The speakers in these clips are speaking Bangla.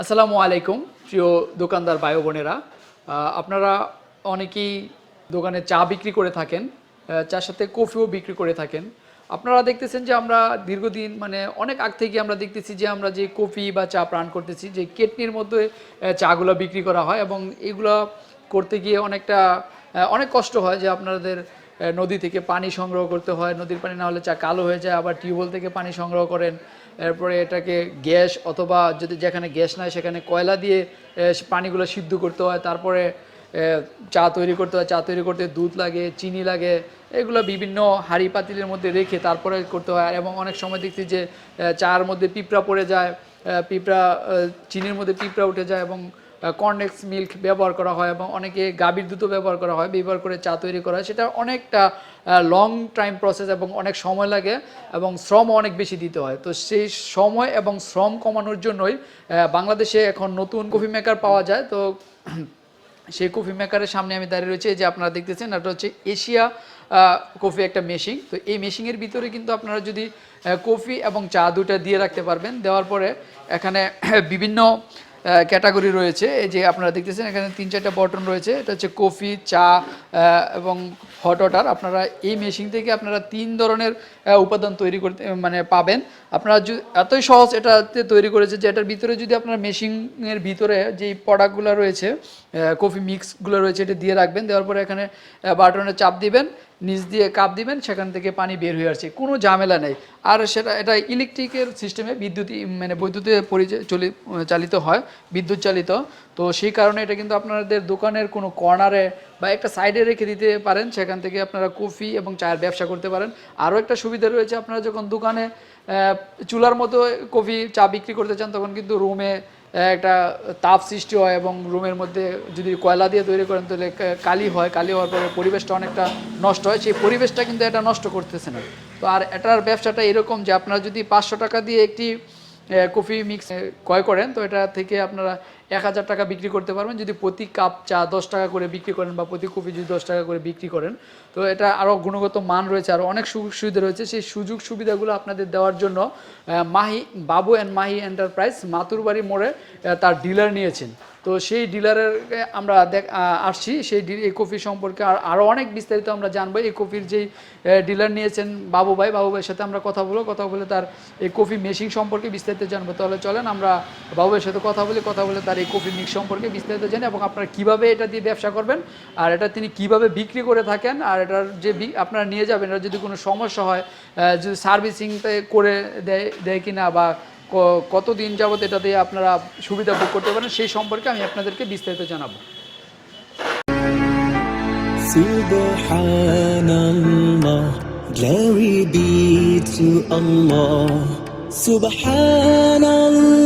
আসসালামু আলাইকুম, প্রিয় দোকানদার ভাই বোনেরা। আপনারা অনেকেই দোকানে চা বিক্রি করে থাকেন চার সাথে কফিও বিক্রি করে থাকেন। আপনারা দেখতেছেন যে আমরা দীর্ঘদিন মানে অনেক আগ থেকে আমরা দেখতেছি যে আমরা যে কফি বা চা প্রাণ করতেছি, যে কেটনির মধ্যে চাগুলো বিক্রি করা হয় এবং এগুলো করতে গিয়ে অনেকটা অনেক কষ্ট হয় যে আপনাদের নদী থেকে পানি সংগ্রহ করতে হয়। নদীর পানি না হলে চা কালো হয়ে যায়, আবার টিউবওয়েল থেকে পানি সংগ্রহ করেন। এরপরে এটাকে গ্যাস অথবা যদি যেখানে গ্যাস নাই, সেখানে কয়লা দিয়ে পানিগুলো সিদ্ধ করতে হয়। তারপরে চা তৈরি করতে হয়। চা তৈরি করতে দুধ লাগে, চিনি লাগে, এগুলো বিভিন্ন হাঁড়ি পাতিলের মধ্যে রেখে তারপরে করতে হয়। এবং অনেক সময় দেখছি যে চার মধ্যে পিঁপড়া পড়ে যায় পিঁপড়া চিনির মধ্যে পিঁপড়া উঠে যায় এবং কর্নেক্স মিল্ক ব্যবহার করা হয় এবং অনেকে গাভীর দুধও ব্যবহার করা হয়, ব্যবহার করে চা তৈরি করা হয়। সেটা অনেকটা লং টাইম প্রসেস এবং অনেক সময় লাগে এবং শ্রম অনেক বেশি দিতে হয়। তো সেই সময় এবং শ্রম কমানোর জন্যই বাংলাদেশে এখন নতুন কফি মেকার পাওয়া যায়। তো সেই কফি মেকারের সামনে আমি দাঁড়িয়ে রয়েছি যে আপনারা দেখতেছেন, এটা হচ্ছে এশিয়া কফি একটা মেশিন তো এই মেশিনের ভিতরে কিন্তু আপনারা যদি কফি এবং চা দুটা দিয়ে রাখতে পারবেন। দেওয়ার পরে এখানে বিভিন্ন ক্যাটাগরি রয়েছে। এই যে আপনারা দেখতেছেন, এখানে তিন চারটা বটন রয়েছে। এটা হচ্ছে কফি চা এবং হট ওয়াটার আপনারা এই মেশিন থেকে আপনারা তিন ধরনের উপাদান তৈরি করতে মানে পাবেন। আপনারা এতই সহজ এটাতে তৈরি করেছে যে এটার ভিতরে যদি আপনার মেশিনের ভিতরে যেই প্রোডাক্টগুলো রয়েছে কফি মিক্সগুলো রয়েছে, এটা দিয়ে রাখবেন। দেওয়ার পরে এখানে বাটনে চাপ দিবেন, নিচ দিয়ে কাপ দিবেন, সেখান থেকে পানি বের হয়ে আসছে। কোনো ঝামেলা নেই। আর সেটা, এটা ইলেকট্রিকের সিস্টেমে বিদ্যুৎ মানে বৈদ্যুতে পরিচয় চলি, চালিত হয়, বিদ্যুৎ চালিত। তো সেই কারণে এটা কিন্তু আপনাদের দোকানের কোনো কর্নারে বা একটা সাইডে রেখে দিতে পারেন, সেখান থেকে আপনারা কফি এবং চায়ের ব্যবসা করতে পারেন। আরও একটা সুবিধা রয়েছে, আপনারা যখন দোকানে চুলার মতো কফি, চা বিক্রি করতে চান, তখন কিন্তু রুমে একটা তাপ সৃষ্টি হয় এবং রুমের মধ্যে যদি কয়লা দিয়ে তৈরি করেন, তাহলে কালি হয়। কালি হওয়ার পরে পরিবেশটা অনেকটা নষ্ট হয়। সেই পরিবেশটা কিন্তু এটা নষ্ট করতেছে না। তো আর এটার ব্যবসাটা এরকম যে, আপনারা যদি পাঁচশো টাকা দিয়ে একটি কফি মিক্স ক্রয় করেন, তো এটা থেকে আপনারা এক হাজার টাকা বিক্রি করতে পারবেন। যদি প্রতি কাপ চা দশ টাকা করে বিক্রি করেন বা প্রতি কপি যদি দশ টাকা করে বিক্রি করেন, তো এটা আরও গুণগত মান রয়েছে আরও অনেক সুযোগ সুবিধা রয়েছে। সেই সুযোগ সুবিধাগুলো আপনাদের দেওয়ার জন্য মাহি, বাবু অ্যান্ড মাহি এন্টারপ্রাইজ মাতুরবাড়ি মোড়ে তার ডিলার নিয়েছেন। তো সেই ডিলারের আমরা দেখ আসছি। সেই এই কফি সম্পর্কে আর, আরও অনেক বিস্তারিত আমরা জানব। এই কফির যেই ডিলার নিয়েছেন বাবু ভাই, বাবু ভাইয়ের সাথে আমরা কথা বলব। কথা বলে তার এই কফি মেশিন সম্পর্কে বিস্তারিত জানব। তাহলে চলেন আমরা বাবু ভাইয়ের সাথে কথা বলি, কথা বলে তার এই কফি মিক্স সম্পর্কে বিস্তারিত জানি এবং আপনারা কীভাবে এটা দিয়ে ব্যবসা করবেন আর এটা তিনি কীভাবে বিক্রি করে থাকেন আর এটার যে আপনারা নিয়ে যাবেন এটা যদি কোনো সমস্যা হয় যদি সার্ভিসিং করে দেয় দেয় কিনা বা ক- কতদিন যাবত এটা দিয়ে আপনারা সুবিধা ভোগ করতে পারেন সেই সম্পর্কে আমি আপনাদেরকে বিস্তারিত জানাব glory be to Allah. Subhanallah,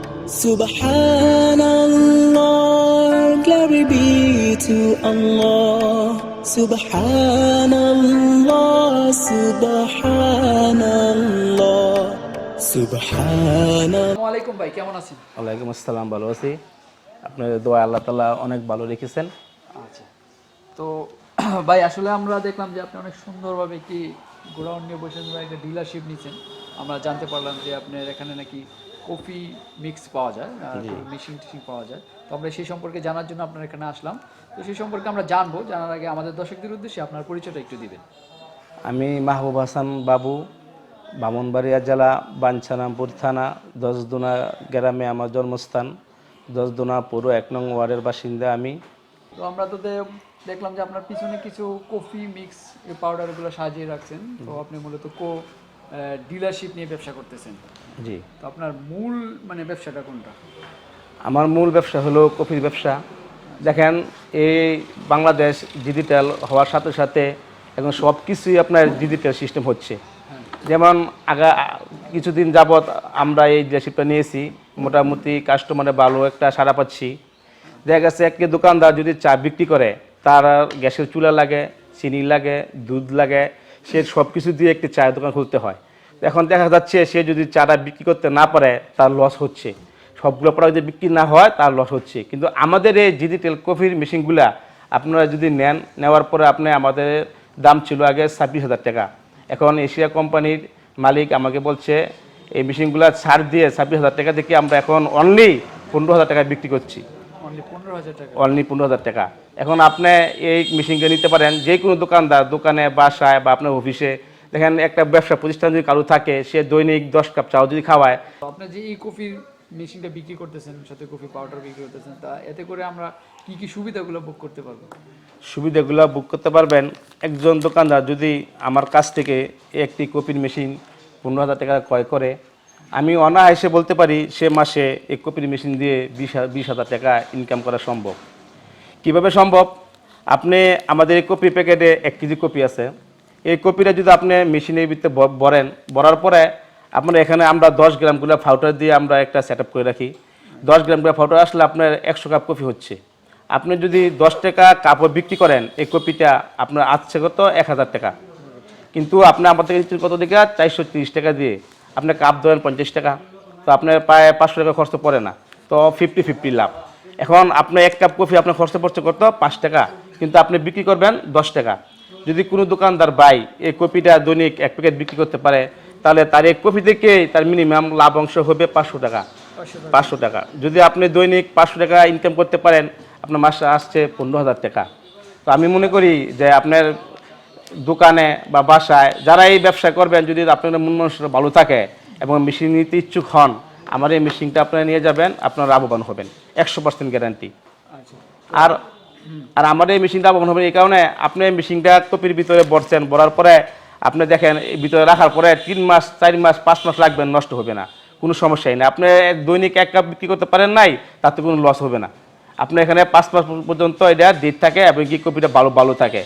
Subhanallah, glory be to Allah. Subhanallah, Subhanallah, Subhanallah. আলাইকুম ভাই কেমন আছেন? ওয়ালাইকুম আসসালাম ভালো আছি। আপনাদের দোয়া আল্লাহ তালা অনেক ভালো রেখেছেন। আচ্ছা। তো ভাই আসলে আমরা দেখলাম যে আপনি অনেক সুন্দরভাবে একটি গোডাউন নিয়ে বসে বা একটা ডিলারশিপ নিচ্ছেন আমরা জানতে পারলাম যে আপনার এখানে নাকি কফি মিক্স পাওয়া যায় মেশিন টেশিন পাওয়া যায়। তো আমরা সেই সম্পর্কে জানার জন্য আপনার এখানে আসলাম। তো সেই সম্পর্কে আমরা জানব জানার আগে আমাদের দর্শকদের উদ্দেশ্যে আপনার পরিচয়টা একটু দিবেন। আমি মাহবুব হাসান বাবু বামনবাড়িয়া জেলা বাঞ্ছারামপুর থানা দশদুনা গ্রামে আমার জন্মস্থান। দশদুনা পুরো এক নং ওয়ার্ডের বাসিন্দা আমি। তো আমরা তো দেখলাম যে আপনার পিছনে কিছু কফি মিক্স পাউডারগুলো সাজিয়ে রাখছেন। তো আপনি মূলত কো ডিলারশিপ নিয়ে ব্যবসা করতেছেন। জি। তো আপনার মূল মানে ব্যবসাটা কোনটা? আমার মূল ব্যবসা হলো কফির ব্যবসা। দেখেন এই বাংলাদেশ ডিজিটাল হওয়ার সাথে সাথে এখন সব কিছুই আপনার ডিজিটাল সিস্টেম হচ্ছে। যেমন আগা কিছুদিন যাবৎ আমরা এই ডিলারশিপটা নিয়েছি। মোটামুটি কাস্টমারে ভালো একটা সাড়া পাচ্ছি। দেখা গেছে একটি দোকানদার যদি চা বিক্রি করে তার গ্যাসের চুলা লাগে চিনি লাগে দুধ লাগে সে সব কিছু দিয়ে একটি চায়ের দোকান খুলতে হয়। এখন দেখা যাচ্ছে সে যদি চাটা বিক্রি করতে না পারে, তার লস হচ্ছে। সবগুলো প্রোডাক্ট যদি বিক্রি না হয়, তার লস হচ্ছে। কিন্তু আমাদের এই ডিজিটাল কফির মেশিনগুলা আপনারা যদি নেন, নেওয়ার পরে আপনি আমাদের দাম ছিল আগে ছাব্বিশ হাজার টাকা। এখন এশিয়া কোম্পানির মালিক আমাকে বলছে, এই মেশিনগুলো ছাড় দিয়ে ছাব্বিশ হাজার টাকা থেকে আমরা এখন অনলি পনেরো হাজার টাকা বিক্রি করছি। অনলি পনেরো হাজার টাকা। এখন আপনি এই মেশিনকে নিতে পারেন যে কোনো দোকানদার দোকানে বাসায় বা আপনার অফিসে। দেখেন একটা ব্যবসা প্রতিষ্ঠান যদি কারও থাকে সে দৈনিক দশ কাপ চাও যদি খাওয়ায়। তো আপনি যে এই কফির মেশিনটা বিক্রি করতেছেন সাথে কফি পাউডার বিক্রি করতেছেন তা এতে করে আমরা কি কি সুবিধাগুলো বুক করতে পারব? সুবিধাগুলো বুক করতে পারবেন। একজন দোকানদার যদি আমার কাছ থেকে একটি কপির মেশিন পনেরো হাজার টাকা ক্রয় করে আমি অনায়াসে বলতে পারি সে মাসে এক কপির মেশিন দিয়ে বিশ বিশ হাজার টাকা ইনকাম করা সম্ভব। কীভাবে সম্ভব? আপনি আমাদের এই কপি প্যাকেটে এক কেজি কপি আছে। এই কপিটা যদি আপনি মেশিনের ভিতরে ব- ভরেন, ভরার পরে আপনার এখানে আমরা দশ গ্রামগুলো ফাউটার দিয়ে আমরা একটা সেট করে রাখি। দশ গ্রামগুলো ফাউটার আসলে আপনার একশো কাপ কফি হচ্ছে। আপনি যদি দশ টাকা কাপড় বিক্রি করেন, এই কপিটা আপনার আসছে কত এক হাজার টাকা। কিন্তু আপনি থেকে কত টাকা চারশো তিরিশ টাকা দিয়ে আপনি কাপ ধরেন পঞ্চাশ টাকা তো আপনার প্রায় পাঁচশো টাকা খরচ পড়ে না। তো ফিফটি ফিফটি লাভ। এখন আপনার এক কাপ কফি আপনার খরচ পড়ছে কত? পাঁচ টাকা। কিন্তু আপনি বিক্রি করবেন দশ টাকা। যদি কোনো দোকানদার বাই এই কপিটা দৈনিক এক প্যাকেট বিক্রি করতে পারে তাহলে তার এই কপি থেকে তার মিনিমাম লাভ অংশ হবে পাঁচশো টাকা। পাঁচশো টাকা। যদি আপনি দৈনিক পাঁচশো টাকা ইনকাম করতে পারেন আপনার মাসে আসছে পনেরো হাজার টাকা। তো আমি মনে করি যে আপনার দোকানে বা বাসায় যারা এই ব্যবসা করবেন যদি আপনার মন মানুষরা ভালো থাকে এবং মেশিন নিতে ইচ্ছুক হন আমার এই মেশিনটা আপনারা নিয়ে যাবেন আপনারা লাভবান হবেন একশো পার্সেন্ট গ্যারান্টি আচ্ছা। আর আর আমার এই মেশিনটা লাভবান হবে এই কারণে আপনি এই মেশিনটা কপির ভিতরে ভরছেন ভরার পরে আপনি দেখেন এই ভিতরে রাখার পরে তিন মাস চার মাস পাঁচ মাস লাগবেন নষ্ট হবে না কোনো সমস্যাই নেই। আপনি দৈনিক এক কাপ বিক্রি করতে পারেন নাই তাতে কোনো লস হবে না। আপনি এখানে পাঁচ মাস পর্যন্ত এটা ডেট থাকে এবং কি কপিটা ভালো ভালো থাকে।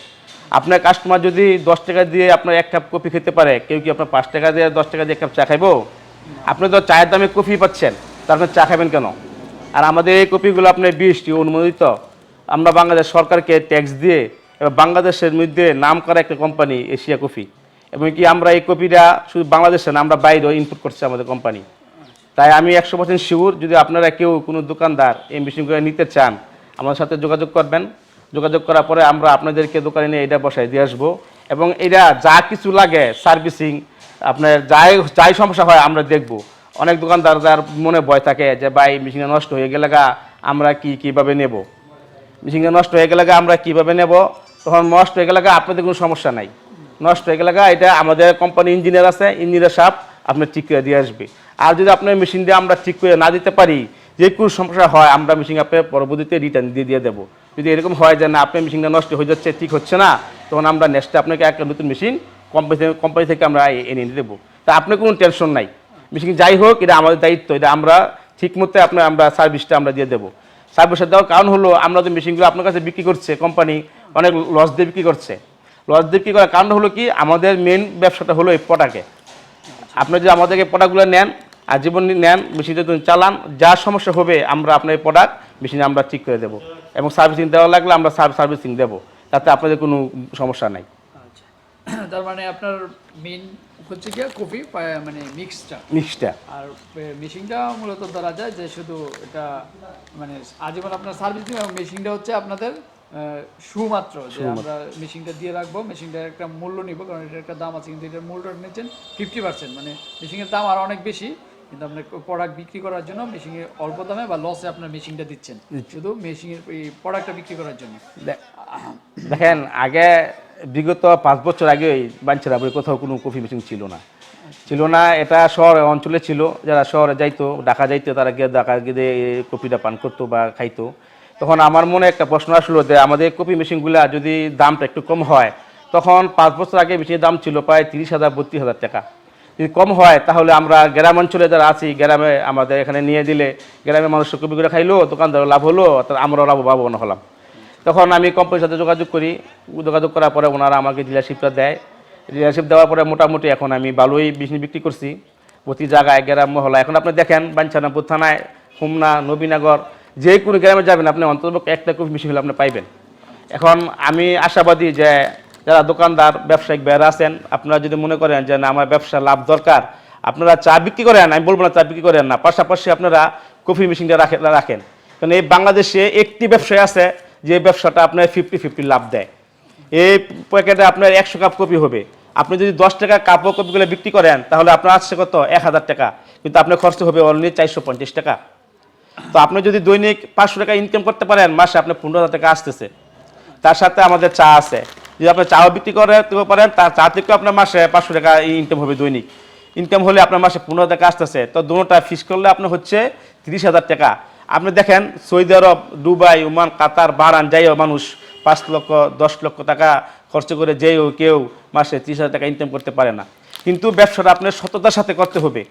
আপনার কাস্টমার যদি দশ টাকা দিয়ে আপনার এক কাপ কফি খেতে পারে, কেউ কি আপনার পাঁচ টাকা দিয়ে, দশ টাকা দিয়ে এক কাপ চা খাইবো? আপনি তো চায়ের দামে কফি পাচ্ছেন তার আপনি চা খাবেন কেন? আর আমাদের এই কপিগুলো আপনার বিশটি অনুমোদিত। আমরা বাংলাদেশ সরকারকে ট্যাক্স দিয়ে এবার বাংলাদেশের মধ্যে নাম করা একটা কোম্পানি এশিয়া কফি এবং কি আমরা এই কপিটা শুধু বাংলাদেশে না, আমরা বাইরেও ইনপুট করছি আমাদের কোম্পানি তাই আমি একশো পার্সেন্ট শিওর যদি আপনারা কেউ কোনো দোকানদার এই মেশিনগুলো নিতে চান আমার সাথে যোগাযোগ করবেন। যোগাযোগ করার পরে আমরা আপনাদেরকে দোকানে নিয়ে এটা বসাই, দিয়ে আসব। এবং এটা যা কিছু লাগে সার্ভিসিং, আপনার যাই যাই সমস্যা হয় আমরা দেখব। অনেক দোকানদার যার মনে ভয় থাকে যে, ভাই মেশিনটা নষ্ট হয়ে গেলে গা, আমরা কি কীভাবে নেব? মেশিনটা নষ্ট হয়ে গেলে গা, আমরা কীভাবে নেব? তখন নষ্ট হয়ে গেলে আপনাদের কোনো সমস্যা নাই। নষ্ট হয়ে গেলে এটা আমাদের কোম্পানি ইঞ্জিনিয়ার আছে ইঞ্জিনিয়ার সাপ, আপনার ঠিক করে দিয়ে আসবে। আর যদি আপনার মেশিন দিয়ে আমরা ঠিক করে না দিতে পারি, যে কোনো সমস্যা হয়, আমরা মেশিন আপনার পরবর্তীতে রিটার্ন দিয়ে দিয়ে দেবো। যদি এরকম হয় যে না, আপনার মেশিনটা নষ্ট হয়ে যাচ্ছে, ঠিক হচ্ছে না, তখন আমরা নেক্সটে আপনাকে একটা নতুন মেশিন কোম্পানি কোম্পানি থেকে আমরা এনে দেবো। তা আপনার কোনো টেনশন নাই। মেশিন যাই হোক, এটা আমাদের দায়িত্ব, এটা আমরা ঠিক মতো আপনার আমরা সার্ভিসটা আমরা দিয়ে দেবো। সার্ভিসটা দেওয়ার কারণ হলো, আমরা যে মেশিনগুলো আপনার কাছে বিক্রি করছে কোম্পানি অনেক লস দিয়ে বিক্রি করছে। লস দিয়ে বিক্রি করার কারণ হলো কি, আমাদের মেন ব্যবসাটা হলো এই পটাকে। আপনি যদি আমাদেরকে প্রোডাক্টগুলো নেন আর জীবন নেন মেশিনটা যদি চালান যা সমস্যা হবে আমরা আপনার প্রোডাক্ট মেশিনে আমরা ঠিক করে দেবো। এবং সার্ভিসিং দেওয়া লাগলে আমরা সার্ভিসিং দেবো তাতে আপনাদের কোনো সমস্যা নাই। আচ্ছা। তার মানে আপনার মেইন হচ্ছে কি কফি মানে মিক্সটা মিক্সটা আর মেশিনটা মূলত ধরা যায় যে শুধু এটা মানে আজীবন আপনার সার্ভিসিং এবং মেশিনটা হচ্ছে আপনাদের আহ, শুধুমাত্র যে আমরা মেশিনটা দিয়ে রাখব মেশিনটার একটা মূল্য নিব কারণ এটার একটা দাম আছে কিন্তু এটার মূল্যটা নিচ্ছেন ফিফটি পার্সেন্ট মানে মেশিনের দাম আর অনেক বেশি। কিন্তু আপনার প্রোডাক্ট বিক্রি করার জন্য মেশিনে অল্প দামে বা লসে আপনার মেশিনটা দিচ্ছেন। শুধু মেশিনের এই প্রোডাক্টটা বিক্রি করার জন্য। দেখেন আগে বিগত পাঁচ বছর আগে বাঞ্ছেরা কোথাও কোনো কফি মেশিন ছিল না। ছিল না এটা শহর অঞ্চলে ছিল। যারা শহরে যাইতো ঢাকা যাইতো তারা গিয়ে ঢাকা গিয়ে কপিটা পান করতো বা খাইতো। তখন আমার মনে একটা প্রশ্ন আসলো যে আমাদের কফি মেশিনগুলা যদি দামটা একটু কম হয় তখন পাঁচ বছর আগে মেশিনের দাম ছিল প্রায় তিরিশ হাজার বত্রিশ হাজার টাকা। যদি কম হয়, তাহলে আমরা গ্রাম অঞ্চলে যারা আছি, গ্রামে আমাদের এখানে নিয়ে দিলে, গ্রামের মানুষ কপি করে খাইলো দোকানদার লাভ হলো তার আমরাও লাভ লাভবান হলাম। তখন আমি কোম্পানির সাথে যোগাযোগ করি। যোগাযোগ করার পরে ওনারা আমাকে ডিলারশিপটা দেয়। ডিলারশিপ দেওয়ার পরে মোটামুটি এখন আমি ভালোই বিজনেস বিক্রি করছি। প্রতি জায়গায় গ্রাম মহলা এখন আপনি দেখেন, বাঞ্ছানাপুর থানায়, হোমনা, নবীনগর, যে কোনো গ্রামে যাবেন, আপনি অন্তত একটা কফি মেশিন হলে আপনি পাইবেন। এখন আমি আশাবাদী যে যারা দোকানদার, ব্যবসায়িক বেড়া আছেন, আপনারা যদি মনে করেন যে না, আমার ব্যবসা লাভ দরকার, আপনারা চা বিক্রি করেন, আমি বলব না চা বিক্রি করেন না, পাশাপাশি আপনারা কফি মেশিনটা রাখেন রাখেন। কারণ এই বাংলাদেশে একটি ব্যবসায় আছে, যে ব্যবসাটা আপনার ফিফটি ফিফটি লাভ দেয়। এই প্যাকেটে আপনার একশো কাপ কপি হবে। আপনি যদি দশ টাকা কাপ ও কপিগুলো বিক্রি করেন, তাহলে আপনার আসছে কত? এক হাজার টাকা। কিন্তু আপনার খরচ হবে অনলি চারশো পঞ্চাশ টাকা। তো আপনি যদি দৈনিক পাঁচশো টাকা ইনকাম করতে পারেন, মাসে আপনার পনেরো হাজার টাকা আসতেছে। তার সাথে আমাদের চা আছে। যদি আপনি চা বিক্রি করতে পারেন, তার চা থেকেও আপনার মাসে পাঁচশো টাকা ইনকাম হবে দৈনিক। ইনকাম হলে আপনার মাসে পনেরো টাকা আসতেছে। তো দুটোটা ফিস করলে আপনার হচ্ছে তিরিশ হাজার টাকা। আপনি দেখেন, Saudi Arab, Dubai, Oman, Qatar Bahrain যাইও মানুষ পাঁচ লক্ষ, দশ লক্ষ টাকা খরচ করে যেও কেউ মাসে ত্রিশ হাজার টাকা ইনকাম করতে পারে না। কিন্তু ব্যবসাটা আপনার সততার সাথে করতে হবে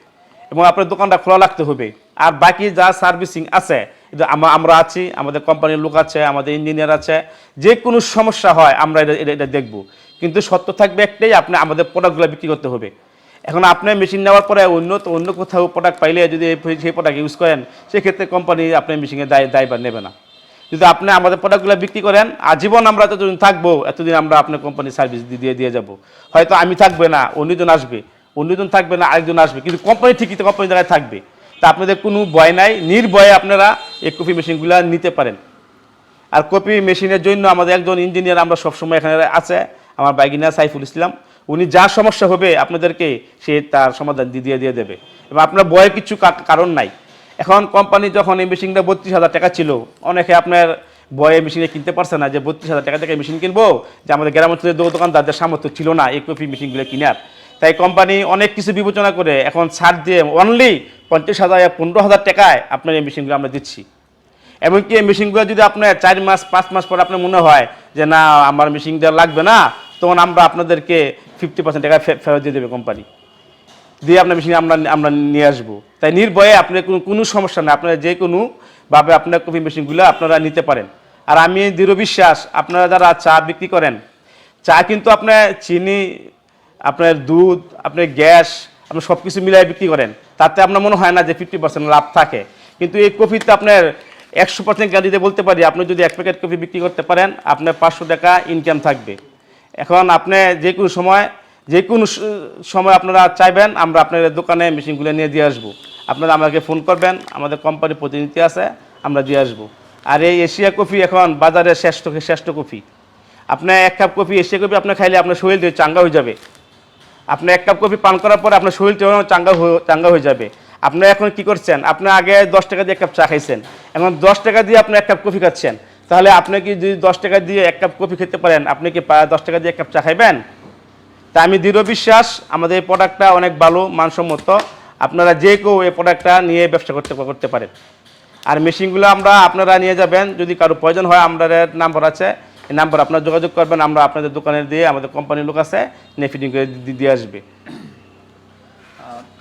এবং আপনার দোকানটা খোলা রাখতে হবে। আর বাকি যা সার্ভিসিং আছে আমা- আমরা আছি, আমাদের কোম্পানির লোক আছে, আমাদের ইঞ্জিনিয়ার আছে। যে কোনো সমস্যা হয়, আমরা এটা এটা- দেখব। কিন্তু সত্য থাকবে একটাই, আপনি আমাদের প্রোডাক্টগুলো বিক্রি করতে হবে। এখন আপনি মেশিন নেওয়ার পরে অন্য অন্য কোথাও প্রোডাক্ট পাইলে যদি সেই প্রোডাক্ট ইউজ করেন, সেক্ষেত্রে কোম্পানি আপনার মেশিনে দায় দায়ভার নেবে না। যদি আপনি আমাদের প্রোডাক্টগুলো বিক্রি করেন, আজীবন আমরা যতদিন থাকব, এতদিন আমরা আপনার কোম্পানি সার্ভিস দিয়ে দিয়ে যাব। হয়তো আমি থাকবে না, অন্যজন আসবে। অন্যজন থাকবে না, আরেকজন আসবে। কিন্তু কোম্পানি ঠিকই তো কোম্পানি জায়গায় থাকবে। তা আপনাদের কোনো ভয় নাই, নির্ভয়ে আপনারা এই কফি মেশিনগুলো নিতে পারেন। আর কপি মেশিনের জন্য আমাদের একজন ইঞ্জিনিয়ার আমরা সবসময় এখানে আছে, আমার বাইগিনা সাইফুল ইসলাম। উনি যা সমস্যা হবে আপনাদেরকে সে তার সমাধান দিয়ে দিয়ে দেবে। এবং আপনার বয়ের কিছু কারণ নাই। এখন কোম্পানি যখন এই মেশিনটা বত্রিশ হাজার টাকা ছিল, অনেকে আপনার বয়ে মেশিনে কিনতে পারছে না যে বত্রিশ হাজার টাকা থেকে মেশিন কিনবো, যে আমাদের গ্রাম অঞ্চলের দো- দোকানদারদের সামর্থ্য ছিল না এই কপি মেশিনগুলো কেনার। তাই কোম্পানি অনেক কিছু বিবেচনা করে এখন ছাড় দিয়ে অনলি পঞ্চাশ হাজার পনেরো হাজার টাকায় আপনার এই মেশিনগুলো আমরা দিচ্ছি। এমনকি এই মেশিনগুলো যদি আপনার চার মাস, পাঁচ মাস পর আপনার মনে হয় যে না, আমার মেশিনটা লাগবে না, তখন আমরা আপনাদেরকে ফিফটি পার্সেন্ট টাকা ফেরত দিয়ে দেবে কোম্পানি দিয়ে আপনার মেশিন আমরা আমরা নিয়ে আসব। তাই নির্ভয়ে আপনার কোনো কোনো সমস্যা নেই। আপনারা যে কোনোভাবে আপনার কফি মেশিনগুলো আপনারা নিতে পারেন। আর আমি দৃঢ় বিশ্বাস, আপনারা যারা চা বিক্রি করেন, চা কিন্তু আপনার চিনি আপনার দুধ, আপনার গ্যাস, আপনি সব কিছু মিলাই বিক্রি করেন। তাতে আপনার মনে হয় না যে ফিফটি পার্সেন্ট লাভ থাকে। কিন্তু এই কফিতে আপনার একশো পার্সেন্ট গ্যারান্টিতে বলতে পারি, আপনি যদি এক প্যাকেট কফি বিক্রি করতে পারেন, আপনার পাঁচশো টাকা ইনকাম থাকবে। এখন আপনি যে কোনো সময়, যে কোনো সময় আপনারা চাইবেন, আমরা আপনার দোকানে মেশিনগুলো নিয়ে দিয়ে আসব। আপনারা আমাকে ফোন করবেন, আমাদের কোম্পানির প্রতিনিধি আছে, আমরা দিয়ে আসব। আর এই এশিয়া কফি এখন বাজারে শ্রেষ্ঠ শ্রেষ্ঠ কফি। আপনার এক কাপ কফি এশিয়া কফি আপনার খাইলে আপনার শরীর চাঙ্গা হয়ে যাবে। আপনি এক কাপ কফি পান করার পরে আপনার শরীরটাও চাঙ্গা চাঙ্গা হয়ে যাবে। আপনি এখন কি করছেন? আপনি আগে দশ টাকা দিয়ে এক কাপ চা খাইছেন। এখন দশ টাকা দিয়ে আপনি এক কাপ কফি খাচ্ছেন। তাহলে আপনি কি যদি দশ টাকা দিয়ে এক কাপ কফি খেতে পারেন, আপনি কি দশ টাকা দিয়ে এক কাপ চা খাইবেন? তা আমি দৃঢ় বিশ্বাস, আমাদের এই প্রোডাক্টটা অনেক ভালো, মানসম্মত। আপনারা যে কেউ এই প্রোডাক্টটা নিয়ে ব্যবসা করতে করতে পারেন। আর মেশিনগুলো আমরা আপনারা নিয়ে যাবেন, যদি কারও প্রয়োজন হয়, আমাদের নাম্বার আছে। এই নাম্বার আপনারা যোগাযোগ করবেন আমরা আপনাদের দোকানে দিয়ে আমাদের কোম্পানির লোক আছে নিয়ে ফিটিং করে দিয়ে আসবে।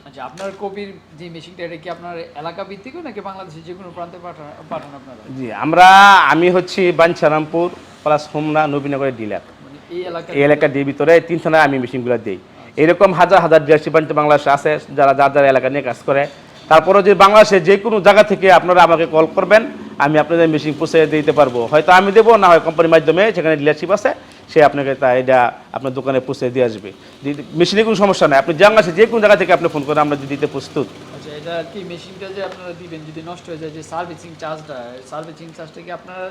আচ্ছা আপনার কপির যে মেশিনটা এটা কি আপনার এলাকা ভিত্তিক নাকি বাংলাদেশের যে কোনো প্রান্তে পাঠান পাঠান আপনারা? জি আমরা আমি হচ্ছি বাঞ্ছারামপুর প্লাস হোমনা নবীনগরের ডিলার মানে এই এলাকা এই এলাকার দিয়ে ভিতরে তিন থানায় আমি মেশিনগুলো দিই। এরকম হাজার হাজার ডিলারশিপ বাণিজ্য বাংলাদেশে আছে যারা যার যার এলাকা নিয়ে কাজ করে। তারপরে যে বাংলাদেশে যে কোনো জায়গা থেকে আপনারা আমাকে কল করবেন আমি আপনাদের মেশিন পৌঁছে দিতে পারব। হয়তো আমি দেবো না হয় কোম্পানির মাধ্যমে সেখানে ডিলারশিপ আছে সে আপনাকে তা এটা আপনার দোকানে পৌঁছে দিয়ে আসবে। মেশিনে কোনো সমস্যা নেই। আপনি জানলা যে কোনো জায়গা থেকে আপনি ফোন করে আমরা দিতে প্রস্তুত। আচ্ছা এটা কি মেশিনটা যে আপনারা দিবেন যদি নষ্ট হয়ে যায় যে সার্ভিসিং চার্জটা সার্ভিসিং চার্জটা কি আপনার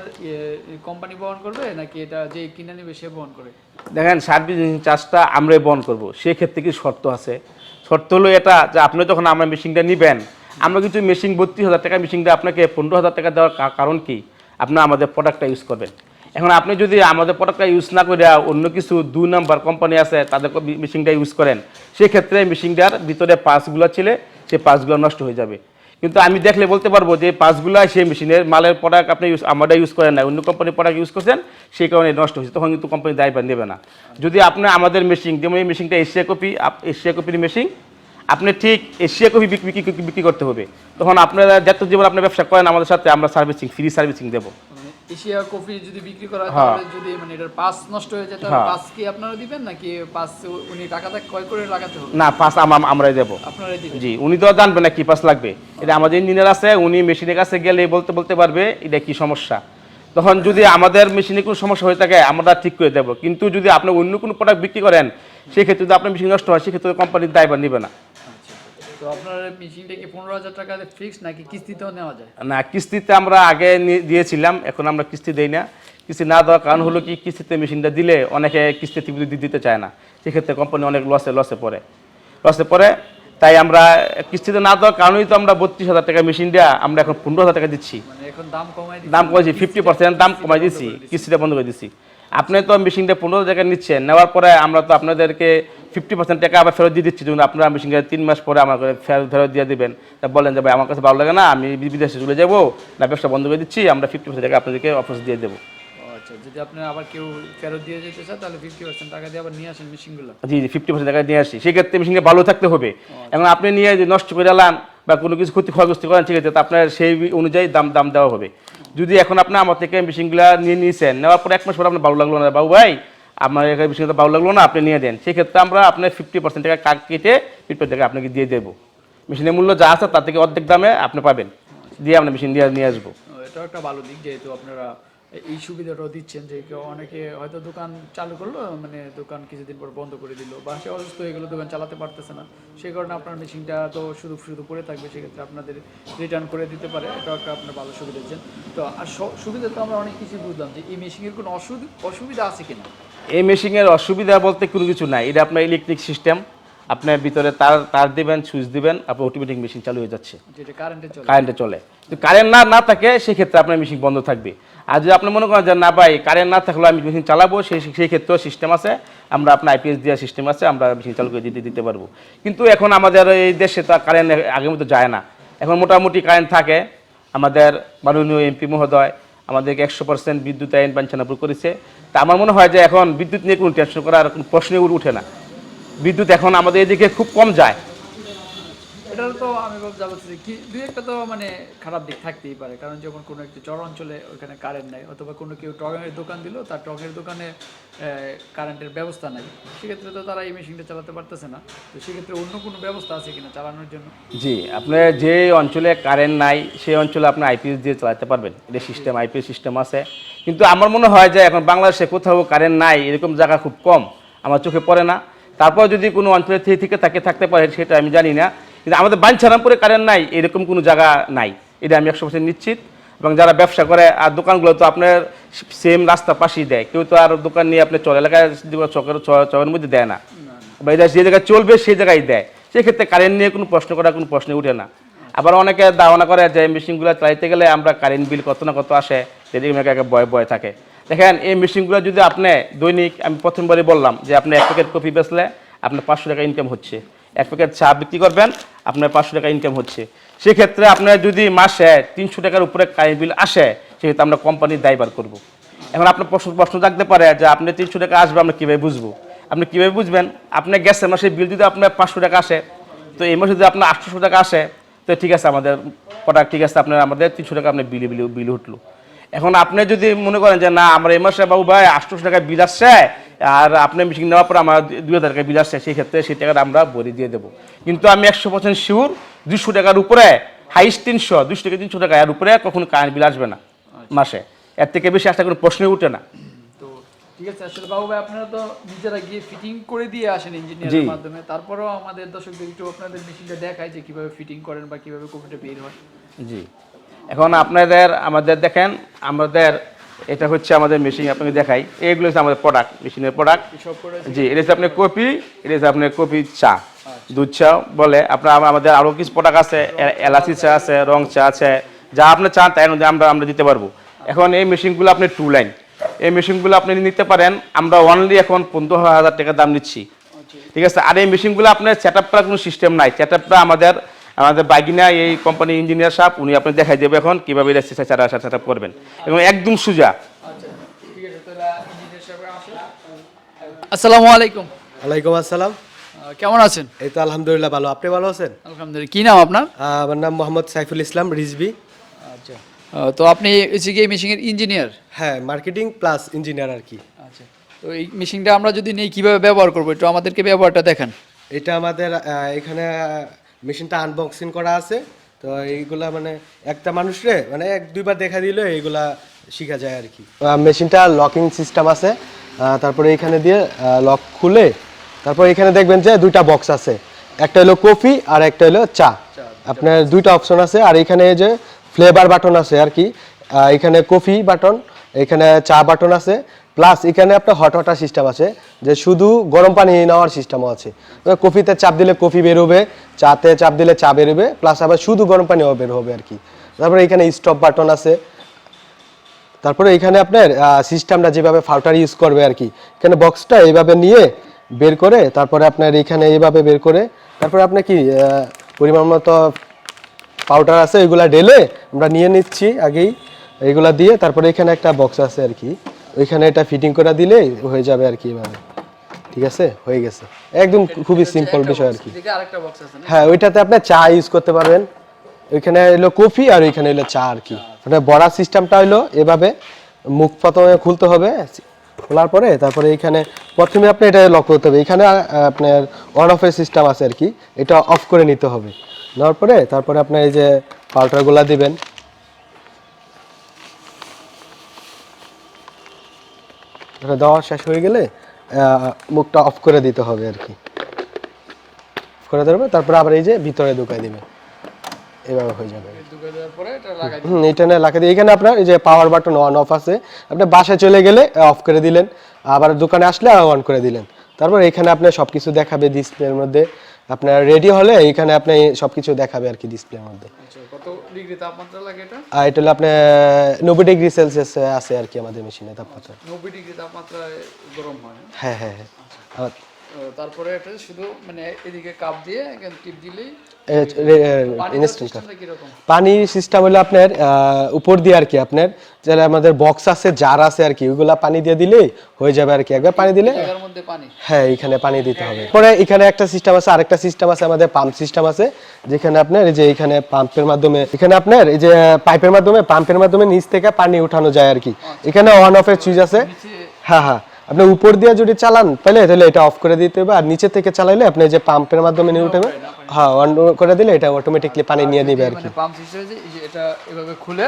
কোম্পানি বহন করবে নাকি এটা যে কিনে নেবে সে বহন করে? দেখেন সার্ভিসিং চার্জটা আমরাই বহন করব। সেক্ষেত্রে কি শর্ত আছে? শর্ত হলো এটা যে আপনি যখন আমরা মেশিনটা নেবেন আমরা কিছু মেশিন বত্রিশ হাজার টাকা মেশিনটা আপনাকে পনেরো হাজার টাকা দেওয়ার কারণ কি? আপনি আমাদের প্রোডাক্টটা ইউজ করবেন। এখন আপনি যদি আমাদের প্রোডাক্টটা ইউজ না করে অন্য কিছু দুই নাম্বার কোম্পানি আছে, তাদের মেশিনটা ইউজ করেন, সেক্ষেত্রে মেশিনটার ভিতরে পাসগুলো ছিল, সেই পাসগুলো নষ্ট হয়ে যাবে। কিন্তু আমি দেখলে বলতে পারব যে পাঁচগুলা সেই মেশিনের মালের প্রোডাক্ট আপনি ইউজ আমরা ইউজ করেন না অন্য কোম্পানির প্রোডাক্ট ইউজ করছেন, সেই কারণে নষ্ট হয়েছে, তখন কিন্তু কোম্পানি দায়ভার নেবে না। যদি আপনি আমাদের মেশিন যেমন এই মেশিনটা এশিয়া কপি এশিয়া কপির মেশিন আপনি ঠিক এশিয়া কপি বিক্রি বিক্রি- করতে হবে। তখন আপনারা যত জীবন আপনি ব্যবসা করেন আমাদের সাথে আমরা সার্ভিসিং ফ্রি সার্ভিসিং দেবো। মানে এশিয়া কফি যদি বিক্রি করা হয় হ্যাঁ। তাহলে যদি মানে এটার পাস নষ্ট হয়ে যায় তাহলে হ্যাঁ। পাস কি আপনারা দিবেন নাকি পাস উনি টাকাটা ক্রয় করে লাগাতে হবে? না আম- আমরাই দেবো। আপনারাই দিবেন? জি উনি তো জানবে না কি পাস লাগবে। এটা আমাদের ইঞ্জিনিয়ার আছে উনি মেশিনের কাছে গেলে বলতে বলতে পারবে এটা কি সমস্যা। তখন যদি আমাদের মেশিনে কোনো সমস্যা হয়ে থাকে আমরা ঠিক করে দেবো। কিন্তু যদি আপনি অন্য কোনো প্রোডাক্ট বিক্রি করেন সেক্ষেত্রে যদি আপনার মেশিন নষ্ট হয় সেক্ষেত্রে কোম্পানির দায়ভার নেবে না। তো আপনার মেশিনটা কি পনেরো হাজার টাকা ফিক্স নাকি কিস্তিতেও নেওয়া যায়? না কিস্তিতে আমরা আগে দিয়েছিলাম এখন আমরা কিস্তি দেই না। কিস্তি না দেওয়ার কারণ হলো কি কিস্তিতে মেশিনটা দিলে অনেকে কিস্তি তীব্র দিতে চায় না। সেক্ষেত্রে কোম্পানি অনেক লসে লসে পড়ে। লসে পড়ে তাই আমরা কিস্তিতে না দেওয়ার কারণেই তো আমরা বত্রিশ হাজার টাকা মেশিন দেওয়া আমরা এখন পনেরো হাজার টাকা দিচ্ছি। দাম কমাই দিচ্ছে। দাম কমেছি ফিফটি পার্সেন্ট দাম কমাই দিচ্ছি কিস্তিটা বন্ধ করে দিচ্ছি। আপনি তো মেশিনটা পনেরো হাজার টাকা নিচ্ছেন নেওয়ার পরে আমরা তো আপনাদেরকে ফিফটি পার্সেন্ট টাকা আবার ফেরত দিয়ে দিচ্ছি। যখন আপনারা মেশিনটা তিন মাস পরে আমাকে ফেরত ফেরত দিয়ে দেবেন। তা বলেন যে ভাই আমার কাছে ভালো লাগে না আমি বিদেশে চলে যাব না ব্যবসা বন্ধ করে দিচ্ছি আমরা ফিফটি পার্সেন্ট টাকা আপনাদেরকে অফার দিয়ে দেবো। আচ্ছা যদি আপনার আবার কেউ ফেরত দিয়ে যেতে চায় তাহলে ফিফটি পার্সেন্ট টাকা দিয়ে আবার নিয়ে আসেন মেশিনগুলো জি জি ফিফটি পার্সেন্ট টাকা নিয়ে আসি। সেক্ষেত্রে মেশিনটা ভালো থাকতে হবে। এখন আপনি নিয়ে যদি নষ্ট করে এলান বা কোনো কিছু ক্ষতি ক্ষয়গ্রস্ত করেন সেক্ষেত্রে তো আপনার সেই অনুযায়ী দাম দাম দেওয়া হবে। যদি এখন আপনি আমার থেকে মেশিনগুলো নিয়ে নিয়েছেন নেওয়ার পর এক মাস পর আপনার ভালো লাগল না বাবু ভাই আমার এখানে মেশিনটা ভালো লাগল না, আপনি নিয়ে দেন। সেক্ষেত্রে আমরা আপনার ফিফটি পার্সেন্ট টাকা কাট কেটে ফিফটি টাকা আপনাকে দিয়ে দেবো। মেশিনের মূল্য যা আছে তার থেকে অর্ধেক দামে আপনি পাবেন। দিয়ে আমরা মেশিন দিয়ে নিয়ে আসব। এটাও একটা ভালো দিক যেহেতু আপনারা এই সুবিধাটাও দিচ্ছেন যে কেউ অনেকে হয়তো দোকান চালু করল মানে দোকান কিছুদিন পর বন্ধ করে দিল, বা সে অসুস্থ হয়ে গেলো, দোকান চালাতে পারতেছে না। সেই কারণে আপনার মেশিনটা তো শুধু শুধু পড়ে থাকবে, সেক্ষেত্রে আপনাদের রিটার্ন করে দিতে পারে। এটাও একটা আপনার ভালো সুবিধা দিচ্ছেন। তো, আর সুবিধা তো আমরা অনেক কিছু বুঝলাম যে এই মেশিনের কোনো অসুবিধা অসুবিধা আছে কিনা? এই মেশিনের অসুবিধা বলতে কোনো কিছু নাই। এটা আপনার ইলেকট্রিক সিস্টেম আপনার ভিতরে তার তার দিবেন সুইচ দিবেন আপনার অটোমেটিক মেশিন চালু হয়ে যাচ্ছে। কারেন্টে চলে। তো কারেন্ট না না থাকে সেক্ষেত্রে আপনার মেশিন বন্ধ থাকবে। আর যদি আপনি মনে করেন যে না ভাই কারেন্ট না থাকলেও আমি মেশিন চালাবো সেই সেই ক্ষেত্রেও সিস্টেম আছে। আমরা আপনার আইপিএস দেওয়ার সিস্টেম আছে আমরা মেশিন চালু করে দিতে দিতে পারব। কিন্তু এখন আমাদের এই দেশে তো কারেন্ট আগের মতো যায় না। এখন মোটামুটি কারেন্ট থাকে। আমাদের মাননীয় এমপি মহোদয় আমাদেরকে একশো পার্সেন্ট বিদ্যুৎ আইন বাঞ্ছানাপুর করেছে। তা আমার মনে হয় যে এখন বিদ্যুৎ নিয়ে কোনো টেনশন করার কোনো প্রশ্নই উঠে না। বিদ্যুৎ এখন আমাদের এদিকে খুব কম যায়। এটা তো আমি যাচ্ছি কি দুই একটা তো মানে খারাপ দিক থাকতেই পারে কারণ যখন কোনো একটি চর অঞ্চলে ওখানে কারেন্ট নাই অথবা কোনো কেউ টঙের দোকান দিল তার টঙের দোকানে কারেন্টের ব্যবস্থা নাই সেক্ষেত্রে তো তারা এই মেশিনটা চালাতে পারতেছে না তো সেক্ষেত্রে অন্য কোনো ব্যবস্থা আছে কিনা চালানোর জন্য জি আপনি যে অঞ্চলে কারেন্ট নাই সেই অঞ্চলে আপনি আইপিএস দিয়ে চালাতে পারবেন এটা সিস্টেম আইপিএস সিস্টেম আছে কিন্তু আমার মনে হয় যে এখন বাংলাদেশে কোথাও কারেন্ট নাই এরকম জায়গা খুব কম আমার চোখে পড়ে না তারপর যদি কোনো অঞ্চলে থেকে থাকে থাকতে পারে সেটা আমি জানি না কিন্তু আমাদের বাঞ্ছারামপুরে কারেন্ট নাই, এরকম কোনো জায়গা নাই। এটা আমি একশো পার্সেন্ট নিশ্চিত। এবং যারা ব্যবসা করে, আর দোকানগুলো তো আপনার সেম রাস্তা পাশেই দেয়। কেউ তো আর দোকান নিয়ে আপনি চলে, এলাকায় চকের চকের মধ্যে দেয় না। বা এটা যে জায়গায় চলবে সেই জায়গায় দেয়। সেক্ষেত্রে কারেন্ট নিয়ে কোনো প্রশ্ন করার, কোনো প্রশ্ন উঠে না। আবার অনেকে ধারণা করে যে মেশিনগুলো চালাইতে গেলে আমরা কারেন্ট বিল কত না কত আসে, সেদিকে একটা ভয় ভয় থাকে। দেখেন, এই মেশিনগুলো যদি আপনি দৈনিক, আমি প্রথমবারই বললাম যে আপনি এক প্যাকেট কফি বেচলে আপনার পাঁচশো টাকা ইনকাম হচ্ছে। এক প্যাকেট চা বিক্রি করবেন আপনার পাঁচশো টাকা ইনকাম হচ্ছে। সেক্ষেত্রে আপনার যদি মাসে তিনশো টাকার উপরে কারেন্ট বিল আসে, সেক্ষেত্রে আমরা কোম্পানির দায়বার করব। এখন আপনার প্রশ্ন প্রশ্ন থাকতে পারে যে আপনি তিনশো টাকা আসবে, আমরা কীভাবে বুঝব? আপনি কীভাবে বুঝবেন? আপনি গ্যাসের মাসে বিল যদি আপনার পাঁচশো টাকা আসে, তো এই মাসে যদি আপনার আটশোশো টাকা আসে, তো ঠিক আছে আমাদের প্রোডাক্ট ঠিক আছে, আপনার আমাদের তিনশো টাকা আপনার বিলি বিলি বিল উঠল। এখন আপনি যদি মনে করেন যে না আমার এই মাসে বাবু ভাই আটশোশো টাকা বিল আসছে আর আপনি মেশিন নেওয়ার পর আমার দুই হাজার টাকা বিল আসছে সেই ক্ষেত্রে সেই টাকাটা আমরা ভরে দিয়ে দেবো। কিন্তু আমি একশো পার্সেন্ট শিওর দুশো টাকার উপরে হাইস্ট তিনশো দুশো টাকা তিনশো টাকা এর উপরে কখনো কারেন্ট বিল আসবে না মাসে। এর থেকে বেশি আসলে কোনো প্রশ্নই উঠে না। ঠিক আছে আসলে বাবু ভাই আপনারা তো নিজেরা গিয়ে ফিটিং করে দিয়ে আসেন ইঞ্জিনিয়ারের মাধ্যমে। তারপরেও আমাদের দর্শকদের একটু আপনাদের মেশিনটা দেখায় যে কীভাবে ফিটিং করেন বা কীভাবে কপিটা বের হয়। জি। এখন আপনাদের আমাদের দেখেন আমাদের এটা হচ্ছে আমাদের মেশিন আপনাকে দেখাই। এইগুলো হচ্ছে আমাদের প্রোডাক্ট মেশিনের প্রোডাক্ট জি এটা হচ্ছে আপনার কপি এটা হচ্ছে আপনার কপি চা। দুধ চা বলে আপনার আমাদের আরও কিছু প্রোডাক্ট আছে এলাচি চা আছে রং চা আছে যা আপনি চান তাই অনুযায়ী আমরা আমরা দিতে পারব। এখন এই মেশিনগুলো আপনি টু লাইন এই মেশিনগুলো আপনি নিতে পারেন আমরা অনলি এখন পনেরো হাজার টাকা দাম নিচ্ছি। ঠিক আছে? আর এই মেশিনগুলো আপনার সেট কোনো সিস্টেম নাই। সেট আপটা আমাদের আমাদের বাইকিনা এই কোম্পানি ইঞ্জিনিয়ার সাহেব উনি আপনি দেখাই দেবে এখন কীভাবে এটা সেট আপ করবেন। এবং একদম সোজা। আচ্ছা ঠিক আছে তাহলে ইঞ্জিনিয়ার সাহেব আসেন। আসসালামু আলাইকুম। ওয়ালাইকুম আসসালাম। কেমন আছেন? এই তো আলহামদুলিল্লাহ ভালো। আপনি ভালো আছেন? আলহামদুলিল্লাহ। কি নাম আপনার? আমার নাম মোহাম্মদ সাইফুল ইসলাম রিজবি আচ্ছা। তো আপনি হচ্ছে কি মেশিনের ইঞ্জিনিয়ার হ্যাঁ মার্কেটিং প্লাস ইঞ্জিনিয়ার আর কি। আচ্ছা। তো এই মেশিনটা আমরা যদি নেই কীভাবে ব্যবহার করব? একটু আমাদেরকে ব্যবহারটা দেখান। এটা আমাদের এখানে মেশিনটা আনবক্সিং করা আছে। তো এইগুলা মানে একটা মানুষরে মানে এক দুইবার দেখা দিলে এইগুলা শেখা যায় আর কি। মেশিনটা লকিং সিস্টেম আছে। তারপরে এখানে দিয়ে লক খুলে তারপর এখানে দেখবেন যে দুইটা বক্স আছে। একটা হলো কফি আর একটা হলো চা। আপনার দুইটা অপশন আছে। আর এখানে এই যে ফ্লেভার বাটন আছে আর কি। এখানে কফি বাটন এখানে চা বাটন আছে। প্লাস এখানে আপনার হট ওয়াটার সিস্টেম আছে, যে শুধু গরম পানি নেওয়ার সিস্টেমও আছে। কফিতে চাপ দিলে কফি বেরোবে চাতে চাপ দিলে চা বেরোবে প্লাস আবার শুধু গরম পানিও বের হবে আর কি। তারপরে এখানে স্টপ বাটন আছে। তারপরে এখানে আপনার সিস্টেমটা যেভাবে ফাউটার ইউজ করবে আর কি। এখানে বক্সটা এইভাবে নিয়ে বের করে, তারপরে আপনার এখানে এইভাবে বের করে, তারপরে আপনি কি পরিমাণ মতো পাউডার আছে, এগুলা ঢেলে আমরা নিয়ে নিচ্ছি আগেই, এগুলা দিয়ে তারপরে এখানে একটা বক্স আছে আর কি। ওইখানে এটা ফিটিং করে দিলেই হয়ে যাবে আর কি এভাবে। ঠিক আছে? হয়ে গেছে। একদম খুবই সিম্পল বিষয় আর কি। হ্যাঁ ওইটাতে আপনি চা ইউজ করতে পারবেন। ওইখানে হলো কফি আর ওইখানে হলো চা আর কি। মানে বড়া সিস্টেমটা হলো এভাবে মুখ প্রথমে খুলতে হবে খোলার পরে তারপরে এখানে প্রথমে আপনি এটা লক করতে হবে। এখানে আপনার অন অফের সিস্টেম আছে আর কি। এটা অফ করে নিতে হবে। নেওয়ার পরে তারপরে আপনার এই যে পাউডারগুলা দিবেন। দেওয়া শেষ হয়ে গেলে মুখটা অফ করে দিতে হবে আর কি। করে দেবে তারপরে আবার এই যে ভিতরে ঢুকাই দিবে। এভাবে হয়ে যাবে। হুম এটা না লাগাই দিয়ে এখানে আপনার এই যে পাওয়ার বাটন অন অফ আছে। আপনি বাসায় চলে গেলে অফ করে দিলেন। আবার দোকানে আসলে অন করে দিলেন। তারপর এখানে আপনার সবকিছু দেখাবে ডিসপ্লের মধ্যে। আপনার রেডি হলে এখানে আপনি সবকিছু দেখাবে আর কি ডিসপ্লের মধ্যে। আচ্ছা কত ডিগ্রি তাপমাত্রা লাগে এটা? আর এটা হলো আপনার নব্বই ডিগ্রি সেলসিয়াস আছে আর কি আমাদের মেশিনে তাপমাত্রা। নব্বই ডিগ্রি তাপমাত্রায় গরম হয় হ্যাঁ? হ্যাঁ হ্যাঁ আর ও, তারপরে এটা শুধু মানে এদিকে কাপ দিয়ে এখানে টিপ দিলেই পানির সিস্টেম হলো আপনার উপর দিয়ে আর কি আপনার যারা আমাদের বক্স আছে জার আছে আর কি ওইগুলা পানি দিয়ে দিলেই হয়ে যাবে আর কি। একবার পানি দিলে হ্যাঁ এখানে পানি দিতে হবে। পরে এখানে একটা সিস্টেম আছে আরেকটা সিস্টেম আছে আমাদের পাম্প সিস্টেম আছে যেখানে আপনার এই যে এখানে পাম্পের মাধ্যমে এখানে আপনার এই যে পাইপের মাধ্যমে পাম্পের মাধ্যমে নিচ থেকে পানি উঠানো যায় আর কি। এখানে অন অফ এর সুইচ আছে। হ্যাঁ হ্যাঁ। আপনি উপর দিয়ে যদি চালান তাহলে তাহলে এটা অফ করে দিতে হবে। আর নিচে থেকে চালাইলে আপনি যে পাম্পের মাধ্যমে নিয়ে উঠাবে হ্যাঁ অন করে দিলে এটা অটোমেটিকলি পানি নিয়ে নিবে আর কি। মানে পাম্প সিস্টেম যে এটা এভাবে খুলে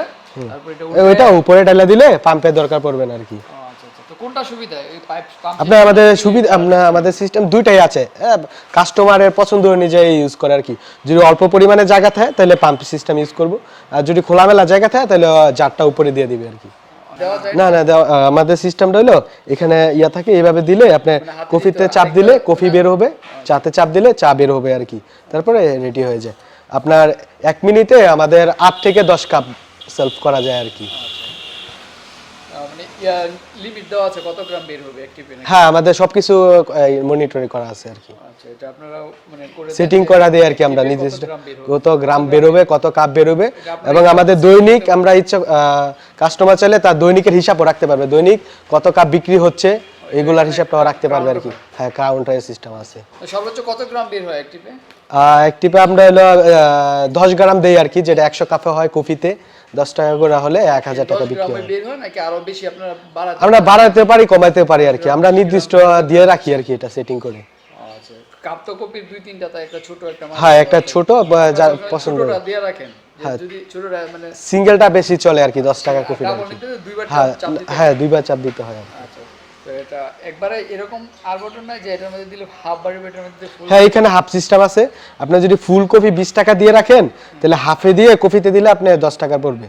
তারপর এটা এ, ওইটা উপরে দিলে পাম্পের দরকার পড়বে না আর কি। আচ্ছা আচ্ছা। কোনটা সুবিধা? এই পাইপ পাম্প আপনার আমাদের সুবিধা আপনার আমাদের সিস্টেম দুইটাই আছে। কাস্টমারের পছন্দ অনুযায়ী ইউজ করে আর কি। যদি অল্প পরিমাণে জায়গা থাকে তাহলে পাম্প সিস্টেম ইউজ করব। আর যদি খোলামেলা জায়গা থাকে তাহলে জারটা উপরে দিয়ে দিবে আর কি। না না আমাদের সিস্টেমটা হলো এখানে ইয়া থাকে এইভাবে দিলে আপনি কফিতে চাপ দিলে কফি বের হবে চাতে চাপ দিলে চা বের হবে আর কি। তারপরে রেডি হয়ে যায়। আপনার এক মিনিটে আমাদের আট থেকে দশ কাপ সেলফ করা যায় আর কি। মানে লিমিট দেওয়া আছে কত গ্রাম বের হবে একটি পেনে হ্যাঁ আমাদের সবকিছু মনিটরিং করা আছে আর কি। আচ্ছা এটা আপনারা মানে করে সেটিং করা দেয় আর কি আমরা কত নির্দিষ্ট গ্রাম বের হবে? কত কত কাপ বেরোবে এবং আমাদের দৈনিক আমরা ইচ্ছা কাস্টমার চাইলে তার দৈনিকের হিসাবও রাখতে পারবে। দৈনিক কত কাপ বিক্রি হচ্ছে এগুলার হিসাবটাও রাখতে পারবে আর কি। হ্যাঁ কাউন্টারের সিস্টেম আছে। সর্বোচ্চ কত গ্রাম বের হয় একটি পে আহ, একটিপে আমরা হলো দশ গ্রাম দেই আর কি যেটা একশো কাপে হয় কফিতে। দশ টাকা করে হলে এক হাজার টাকা বিক্রি হয়। হয় আমরা বাড়াতে পারি কমাইতে পারি আর কি। আমরা নির্দিষ্ট দিয়ে রাখি আর কি এটা সেটিং করে। কাপ তো কপির দুই তিনটা তাই একটা ছোট একটা হ্যাঁ একটা ছোট যার পছন্দ। দিয়ে রাখেন। যে যদি ছোটটা মানে সিঙ্গেলটা বেশি চলে আর কি দশ টাকা দুইবার হ্যাঁ হ্যাঁ দুইবার চাপ দিতে হয় আর। আচ্ছা তো এটা একবারে এরকম আর বটন নাই যে এটার মধ্যে দিলে হাফ বাড়ি এটার মধ্যে হ্যাঁ এখানে হাফ সিস্টেম আছে। আপনি যদি ফুল কফি বিশ টাকা দিয়ে রাখেন তাহলে হাফে দিয়ে কফিতে দিলে আপনি দশ টাকা পড়বে।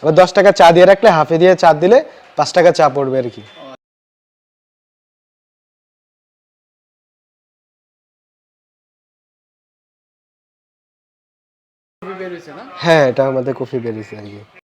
আবার দশ টাকা চা দিয়ে রাখলে হাফে দিয়ে চা দিলে পাঁচ টাকা চা পড়বে আর কি। হ্যাঁ এটা আমাদের কফি বেরিয়েছে আর কি।